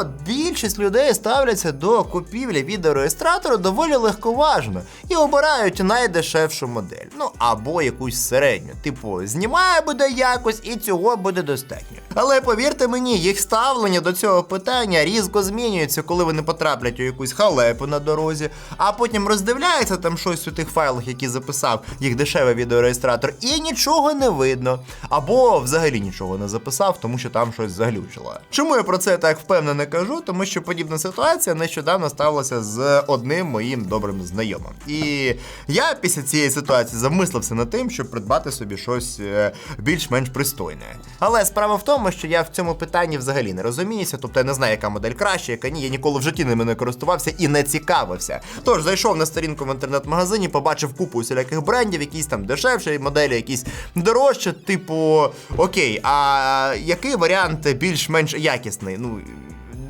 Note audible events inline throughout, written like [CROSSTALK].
от більшість людей ставляться до купівлі відеореєстратора доволі легковажно і обирають найдешевшу модель. Ну або якусь середню. Типу, знімає буде якось і цього буде достатньо. Але повірте мені, їх ставлення до цього питання різко змінюється, коли вони потраплять у якусь халепу на дорозі, а потім роздивляються там щось у тих файлах, які записав їх дешевий відеореєстратор, і нічого не видно. Або взагалі нічого не записав, тому що там щось заглючило. Чому я про це так впевнено кажу? Тому що подібна ситуація нещодавно сталася з одним моїм добрим знайомим. І я після цієї ситуації замислився над тим, щоб придбати собі щось е, більш-менш пристойне. Але справа в тому, що я в цьому питанні взагалі не розуміюся, тобто я не знаю, яка модель краще, яка ні, я ніколи в житті ними не користувався і не цікавився. Тож зайшов на сторінку в інтернет-магазині, побачив купу усіляких брендів, якісь там дешевші моделі, якісь дорожчі, типу, окей, а який варіант більш-менш якісний? Ну.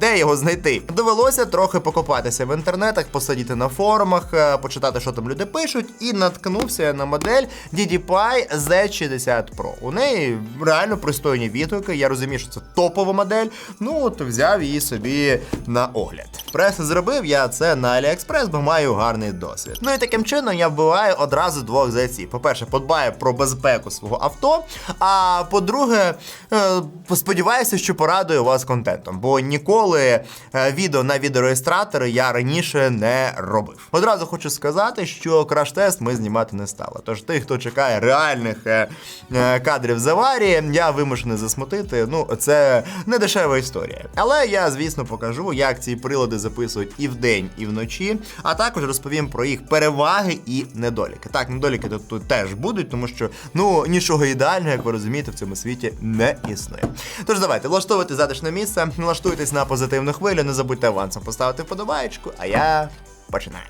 Де його знайти? Довелося трохи покопатися в інтернетах, посидіти на форумах, е, почитати, що там люди пишуть, і наткнувся на модель DDPi Z60 Pro. У неї реально пристойні відгуки. Я розумію, що це топова модель. Ну от взяв її собі на огляд. Прес зробив я це на AliExpress, бо маю гарний досвід. Ну і таким чином я вбиваю одразу двох зайців. По-перше, подбаю про безпеку свого авто. А по-друге, е, сподіваюся, що порадую вас контентом, бо ніколи е, відео на відеореєстратори я раніше не робив. Одразу хочу сказати, що краш-тест ми знімати не стали. Тож тих, хто чекає реальних е, е, кадрів з аварії, я вимушений засмутити. Ну, це не дешева історія. Але я, звісно, покажу, як ці прилади записують і вдень, і вночі, а також розповім про їх переваги і недоліки. Так, недоліки тут, тут теж будуть, тому що ну нічого ідеального, як ви розумієте, в цьому світі не існує. Тож давайте влаштовуйте затишне місце, налаштуйтесь на позитивну хвилю, не забудьте авансом поставити вподобаєчку, а я починаю.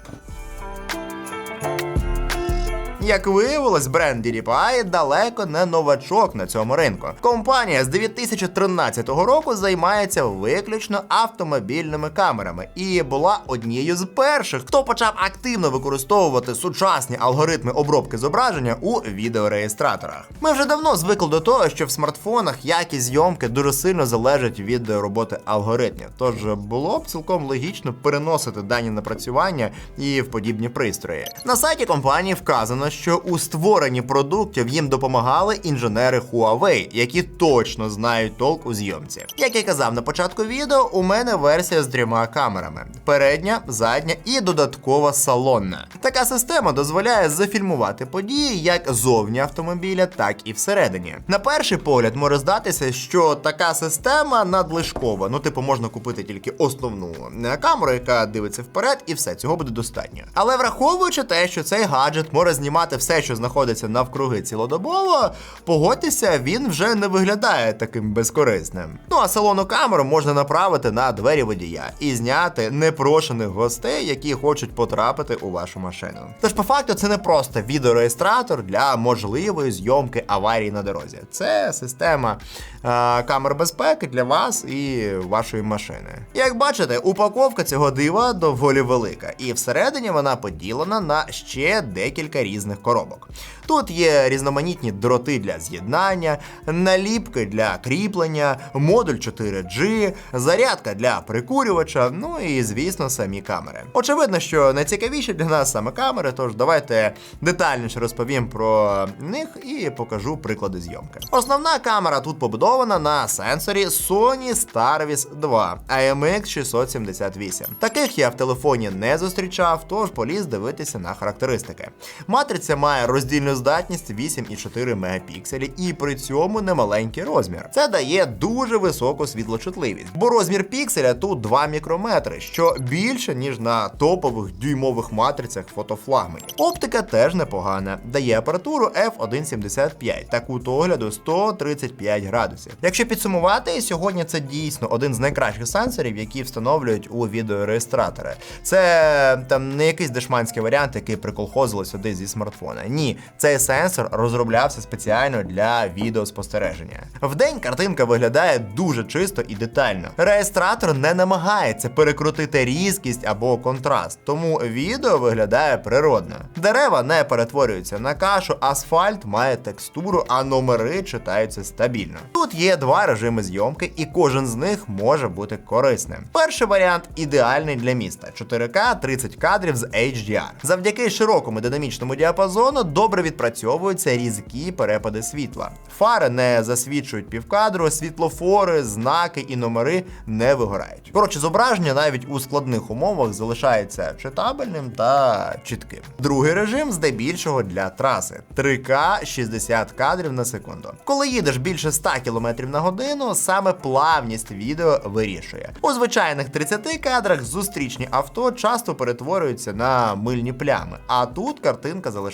Як виявилось, бренд DDPI далеко не новачок на цьому ринку. Компанія з 2013 року займається виключно автомобільними камерами і була однією з перших, хто почав активно використовувати сучасні алгоритми обробки зображення у відеореєстраторах. Ми вже давно звикли до того, що в смартфонах якість зйомки дуже сильно залежить від роботи алгоритмів. Тож було б цілком логічно переносити дані напрацювання і в подібні пристрої. На сайті компанії вказано, що у створенні продуктів їм допомагали інженери Huawei, які точно знають толк у зйомці. Як я казав на початку відео, у мене версія з трьома камерами: передня, задня і додаткова салонна. Така система дозволяє зафільмувати події як зовні автомобіля, так і всередині. На перший погляд може здатися, що така система надлишкова. Ну, типу, можна купити тільки основну е, камеру, яка дивиться вперед, і все цього буде достатньо. Але враховуючи те, що цей гаджет може знімати все, що знаходиться навкруги цілодобово, погодьтеся, він вже не виглядає таким безкорисним. Ну а салонну камеру можна направити на двері водія і зняти непрошених гостей, які хочуть потрапити у вашу машину. Тож, по факту, це не просто відеореєстратор для можливої зйомки аварії на дорозі. Це система е, камер безпеки для вас і вашої машини. Як бачите, упаковка цього дива доволі велика, і всередині вона поділена на ще декілька різних коробок. Тут є різноманітні дроти для з'єднання, наліпки для кріплення, модуль 4G, зарядка для прикурювача, ну і звісно самі камери. Очевидно, що найцікавіші для нас саме камери, тож давайте детальніше розповім про них і покажу приклади зйомки. Основна камера тут побудована на сенсорі Sony Starvis 2 AMX678. Таких я в телефоні не зустрічав, тож поліз дивитися на характеристики. Матриця має роздільну здатність 8,4 мегапікселі і при цьому немаленький розмір. Це дає дуже високу світлочутливість, бо розмір пікселя тут 2 мікрометри, що більше ніж на топових дюймових матрицях фотофлагманів. Оптика теж непогана, дає апаратуру f1.75 та кут огляду 135 градусів. Якщо підсумувати, сьогодні це дійсно один з найкращих сенсорів, які встановлюють у відеореєстратори. Це там не якийсь дешманський варіант, який приколхозили сюди зі смартфоном смартфона. Ні, цей сенсор розроблявся спеціально для відеоспостереження. Вдень картинка виглядає дуже чисто і детально. Реєстратор не намагається перекрутити різкість або контраст, тому відео виглядає природно. Дерева не перетворюються на кашу, асфальт має текстуру, а номери читаються стабільно. Тут є два режими зйомки, і кожен з них може бути корисним. Перший варіант ідеальний для міста: 4К 30 кадрів з HDR. Завдяки широкому динамічному діапазону добре відпрацьовуються різкі перепади світла. Фари не засвічують півкадру, світлофори, знаки і номери не вигорають. Коротше, зображення навіть у складних умовах залишається читабельним та чітким. Другий режим здебільшого для траси 3К 60 кадрів на секунду. Коли їдеш більше 100 км на годину, саме плавність відео вирішує. У звичайних 30 кадрах зустрічні авто часто перетворюються на мильні плями, а тут картинка залишається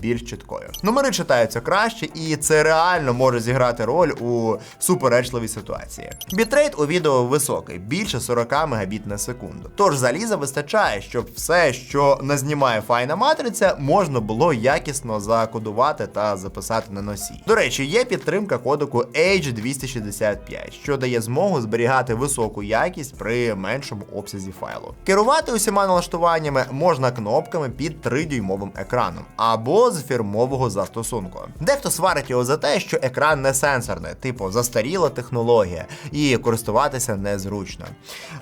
більш чіткою. Номери читаються краще, і це реально може зіграти роль у суперечливій ситуації. Бітрейт у відео високий, більше 40 Мбіт на секунду. Тож заліза вистачає, щоб все, що назнімає файна матриця, можна було якісно закодувати та записати на носій. До речі, є підтримка кодеку H265, що дає змогу зберігати високу якість при меншому обсязі файлу. Керувати усіма налаштуваннями можна кнопками під 3-дюймовим екраном або з фірмового застосунку. Дехто сварить його за те, що екран не сенсорний, типу застаріла технологія, і користуватися незручно.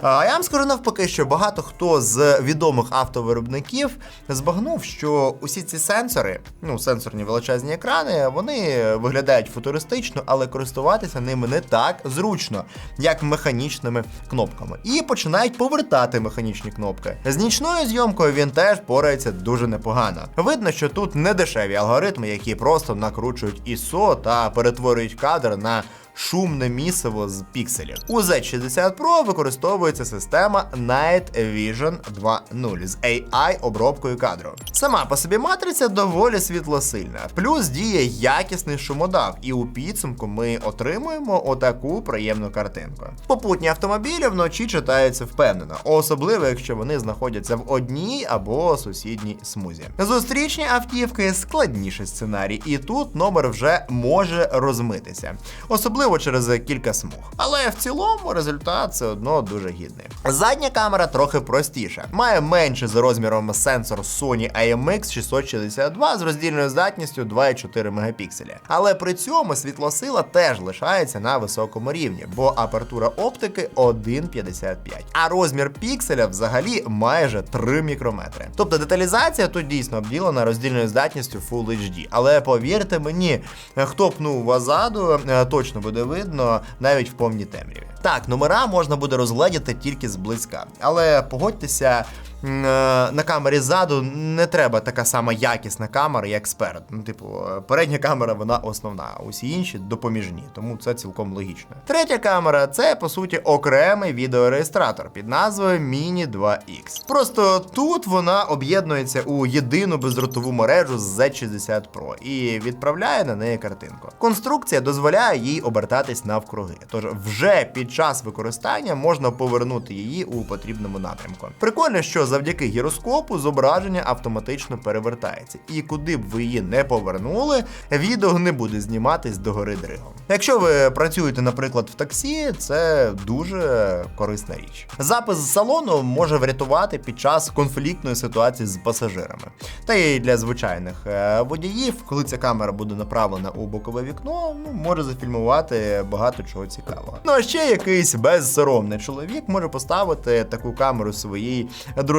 А я вам скажу навпаки, що багато хто з відомих автовиробників збагнув, що усі ці сенсори, ну сенсорні величезні екрани, вони виглядають футуристично, але користуватися ними не так зручно, як механічними кнопками. І починають повертати механічні кнопки. З нічною зйомкою він теж порається дуже непогано. Видно, що тут не дешеві алгоритми, які просто накручують ISO та перетворюють кадр на шумне місиво з пікселів. У Z60 Pro використовується система Night Vision 2.0 з AI обробкою кадру. Сама по собі матриця доволі світлосильна, плюс діє якісний шумодав, і у підсумку ми отримуємо отаку приємну картинку. Попутні автомобілі вночі читаються впевнено, особливо якщо вони знаходяться в одній або сусідній смузі. Зустрічні автівки складніший сценарій, і тут номер вже може розмитися. Особливо можливо, через кілька смуг. Але в цілому результат все одно дуже гідний. Задня камера трохи простіша. Має менше за розміром сенсор Sony IMX 662 з роздільною здатністю 2,4 мегапікселя. Але при цьому світлосила теж лишається на високому рівні, бо апертура оптики 1,55. А розмір пікселя взагалі майже 3 мікрометри. Тобто деталізація тут дійсно обділена роздільною здатністю Full HD. Але повірте мені, хто пнув вас ззаду, е, точно буде буде видно навіть в повній темряві. Так, номера можна буде розгледіти тільки зблизька, але погодьтеся, на камері ззаду не треба така сама якісна камера, як спереду. Ну, типу, передня камера вона основна, усі інші допоміжні, тому це цілком логічно. Третя камера це по суті окремий відеореєстратор під назвою Mini 2X. Просто тут вона об'єднується у єдину бездротову мережу з Z60 Pro і відправляє на неї картинку. Конструкція дозволяє їй обертатись навкруги, тож вже під час використання можна повернути її у потрібному напрямку. Прикольно, що завдяки гіроскопу зображення автоматично перевертається. І куди б ви її не повернули, відео не буде зніматись догори дригом. Якщо ви працюєте, наприклад, в таксі, це дуже корисна річ. Запис салону може врятувати під час конфліктної ситуації з пасажирами. Та й для звичайних е, водіїв, коли ця камера буде направлена у бокове вікно, ну може зафільмувати багато чого цікавого. Ну а ще якийсь безсоромний чоловік може поставити таку камеру своїй дружині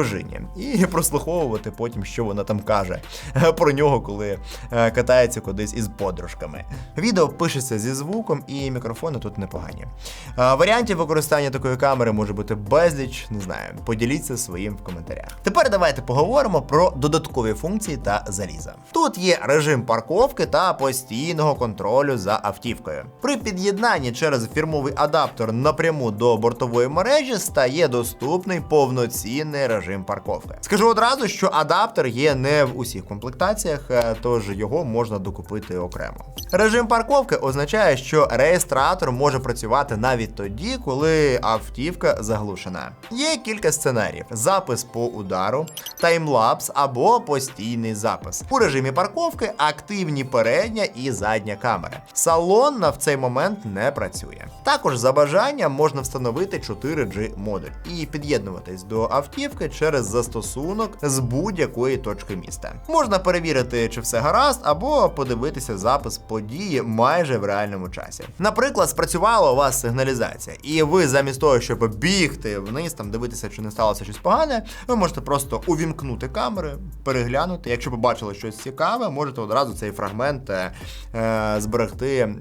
і [LAUGHS] прослуховувати потім, що вона там каже [LAUGHS] про нього, коли е, катається кудись із подружками. Відео пишеться зі звуком, і мікрофони тут непогані. Варіантів використання такої камери може бути безліч, не знаю. Поділіться своїм в коментарях. Тепер давайте поговоримо про додаткові функції та заліза. Тут є режим парковки та постійного контролю за автівкою. При під'єднанні через фірмовий адаптер напряму до бортової мережі стає доступний повноцінний режим режим парковки. Скажу одразу, що адаптер є не в усіх комплектаціях, е, тож його можна докупити окремо. Режим парковки означає, що реєстратор може працювати навіть тоді, коли автівка заглушена. Є кілька сценаріїв: запис по удару, таймлапс або постійний запис. У режимі парковки активні передня і задня камери. Салон на в цей момент не працює. Також за бажанням можна встановити 4G модуль і під'єднуватись до автівки через застосунок з будь-якої точки міста. Можна перевірити, чи все гаразд, або подивитися запис події майже в реальному часі. Наприклад, спрацювала у вас сигналізація, і ви замість того, щоб бігти вниз, там дивитися, чи не сталося щось погане, ви можете просто увімкнути камери, переглянути. Якщо побачили щось цікаве, можете одразу цей фрагмент е, е, зберегти е,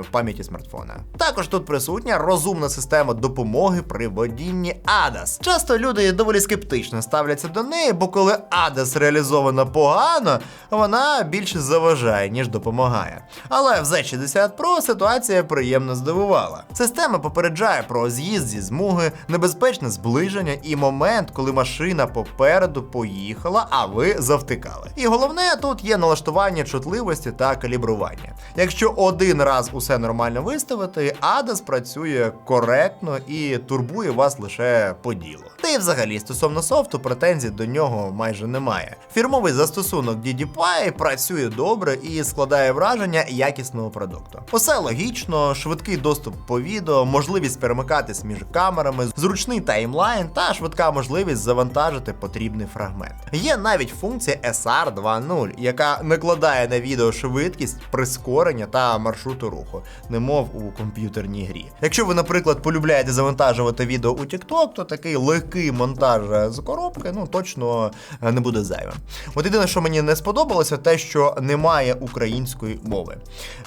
в пам'яті смартфона. Також тут присутня розумна система допомоги при водінні ADAS. Часто люди доволі скептично ставляться до неї, бо коли ADAS реалізована погано, вона більше заважає, ніж допомагає. Але в Z60 Pro ситуація приємно здивувала. Система попереджає про з'їзд зі змуги, небезпечне зближення і момент, коли машина попереду поїхала, а ви завтикали. І головне тут є налаштування чутливості та калібрування. Якщо один раз усе нормально виставити, ADAS працює коректно і турбує вас лише по ділу. Та й взагалі стосовно софту претензій до нього майже немає. Фірмовий застосунок DDPi працює добре і складає враження якісного продукту. Усе логічно, швидкий доступ по відео, можливість перемикатись між камерами, зручний таймлайн та швидка можливість завантажити потрібний фрагмент. Є навіть функція SR 2.0, яка накладає на відео швидкість, прискорення та маршруту руху, немов у комп'ютерній грі. Якщо ви, наприклад, полюбляєте завантажувати відео у TikTok, то такий легкий монтаж з коробки ну точно е, не буде зайвим. От єдине, що мені не сподобалося, те, що немає української мови.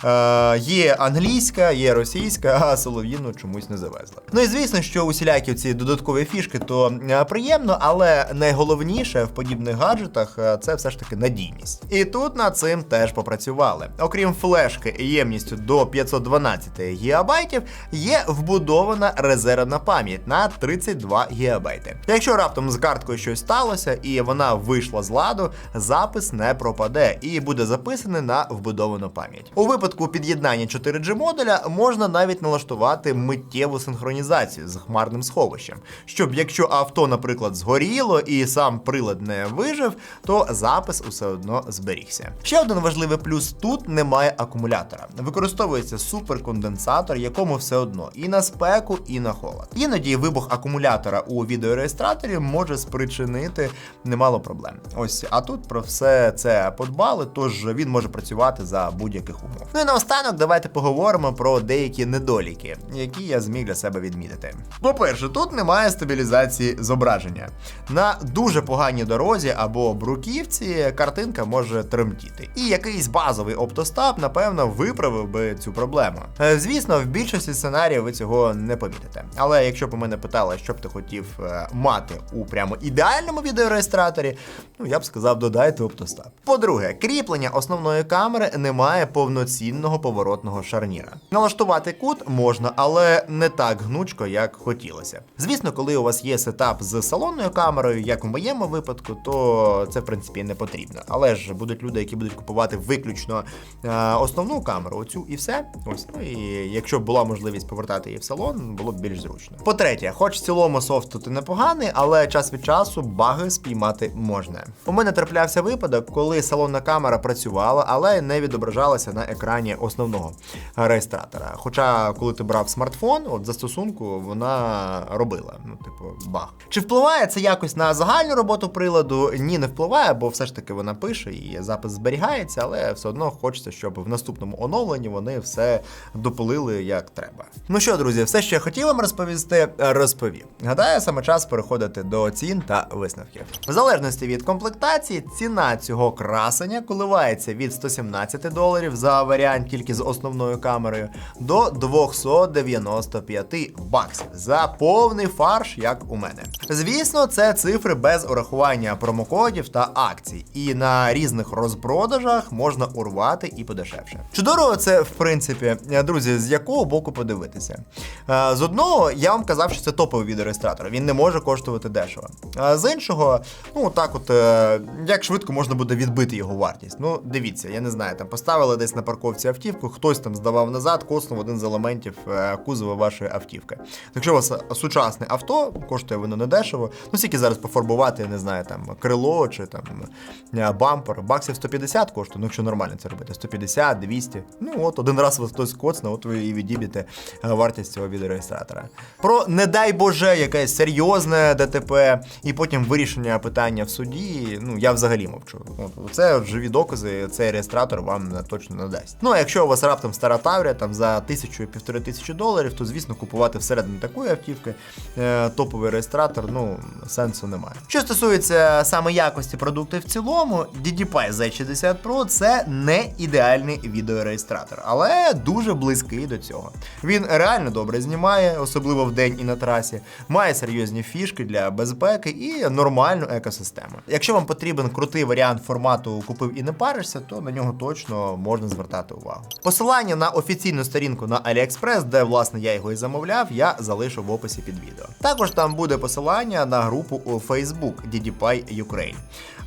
Е, є англійська, є російська, а солов'їну чомусь не завезли. Ну і звісно, що усілякі ці додаткові фішки то е, приємно, але найголовніше в подібних гаджетах е, це все ж таки надійність. І тут над цим теж попрацювали. Окрім флешки ємністю до 512 ГБ, є вбудована резервна пам'ять на 32 ГБ. Якщо раптом з карткою щось сталося і вона вийшла з ладу, запис не пропаде і буде записаний на вбудовану пам'ять. У випадку під'єднання 4G модуля можна навіть налаштувати миттєву синхронізацію з хмарним сховищем, щоб якщо авто, наприклад, згоріло і сам прилад не вижив, то запис усе одно зберігся. Ще один важливий плюс тут немає акумулятора. Використовується суперконденсатор, якому все одно і на спеку, і на холод. Іноді вибух акумулятора у відеореєстраторі може спричинити немало проблем. Ось, а тут про все це подбали, тож він може працювати за будь-яких умов. Ну і наостанок давайте поговоримо про деякі недоліки, які я зміг для себе відмітити. По-перше, тут немає стабілізації зображення. На дуже поганій дорозі або бруківці картинка може тремтіти. І якийсь базовий оптостап, напевно, виправив би цю проблему. Е, Звісно, в більшості сценаріїв ви цього не помітите. Але якщо б мене питали, що б ти хотів е, мати у прямо ідеальному відеореєстраторі, ну я б сказав, додайте оптостап. По-друге, кріплення основної камери немає повноцінного поворотного шарніра. Налаштувати кут можна, але не так гнучко, як хотілося. Звісно, коли у вас є сетап з салонною камерою, як у моєму випадку, то це в принципі не потрібно. Але ж будуть люди, які будуть купувати виключно е, основну камеру, оцю і все. Ось ну і якщо б була можливість повертати її в салон, було б більш зручно. По-третє, хоч в цілому софт тут і непоганий, але час від часу баги спіймати можна. У мене траплявся випадок, коли салонна камера працювала, але не відображалася на екрані основного реєстратора. Хоча, коли ти брав смартфон, от застосунку вона робила. Ну, типу, баг. Чи впливає це якось на загальну роботу приладу? Ні, не впливає, бо все ж таки вона пише і запис зберігається, але все одно хочеться, щоб в наступному оновленні вони все допилили як треба. Ну що, друзі, все, що я хотів вам розповісти, розповів. Гадаю, саме час переходити до цін та висновків. В залежності від комплектації, ціна цього красення коливається від 117 доларів за варіант тільки з основною камерою до 295 баксів за повний фарш, як у мене. Звісно, це цифри без урахування промокодів та акцій, і на різних розпродажах можна урвати і подешевше. Чи це в принципі, друзі, з якого боку подивитися? Е, З одного я вам казав, що це топовий відеореєстратор. Він не може коштувати дешево. А з іншого, ну так, от е, як швидко можна буде відбити його вартість. Ну, дивіться, я не знаю, там поставили десь на парковці автівку, хтось там здавав назад, коснув один з елементів е, кузова вашої автівки. Якщо у вас сучасне авто, коштує воно недешево, ну скільки зараз пофарбувати, я не знаю, там крило чи там е, бампер, баксів 150 коштує, ну якщо нормально це робити, 150, 200. Ну от один раз вас хтось коцне, от ви і відіб'єте вартість цього відеореєстратора. Про не дай Боже, якесь серйозне ДТП, і потім вирішення питання в суді. Ну я взагалі мовчу. Це живі докази, цей реєстратор вам точно не дасть. Ну а якщо у вас раптом стара Таврія там за тисячу півтори тисячі доларів, то звісно купувати всередині такої автівки е, топовий реєстратор, ну сенсу немає. Що стосується саме якості продукту в цілому, DDPi Z60 Pro це не ідеальний відеореєстратор, але дуже близький до цього. Він реально добре знімає, особливо в день і на трасі, має серйозні фішки для безпеки і нормальну екосистему. Якщо вам потрібен крутий варіант формату купив і не паришся, то на нього точно можна звертати увагу. Посилання на офіційну сторінку на AliExpress, де власне я його і замовляв, я залишу в описі під відео. Також там буде посилання на групу у Facebook DDPi Ukraine,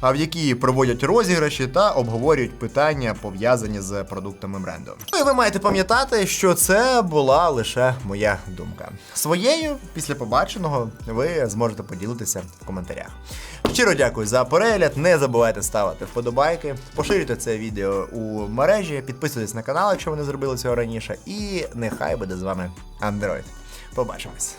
в якій проводять розіграші та обговорюють питання пов'язані з продуктами бренду. Ну і ви маєте пам'ятати, що це була лише моя думка. Своєю після побаченого ви зможете поділитися в коментарях. Щиро дякую за перегляд. Не забувайте ставити вподобайки, поширюйте це відео у мережі, підписуйтесь на канал, якщо ви не зробили цього раніше. І нехай буде з вами Android. Побачимось.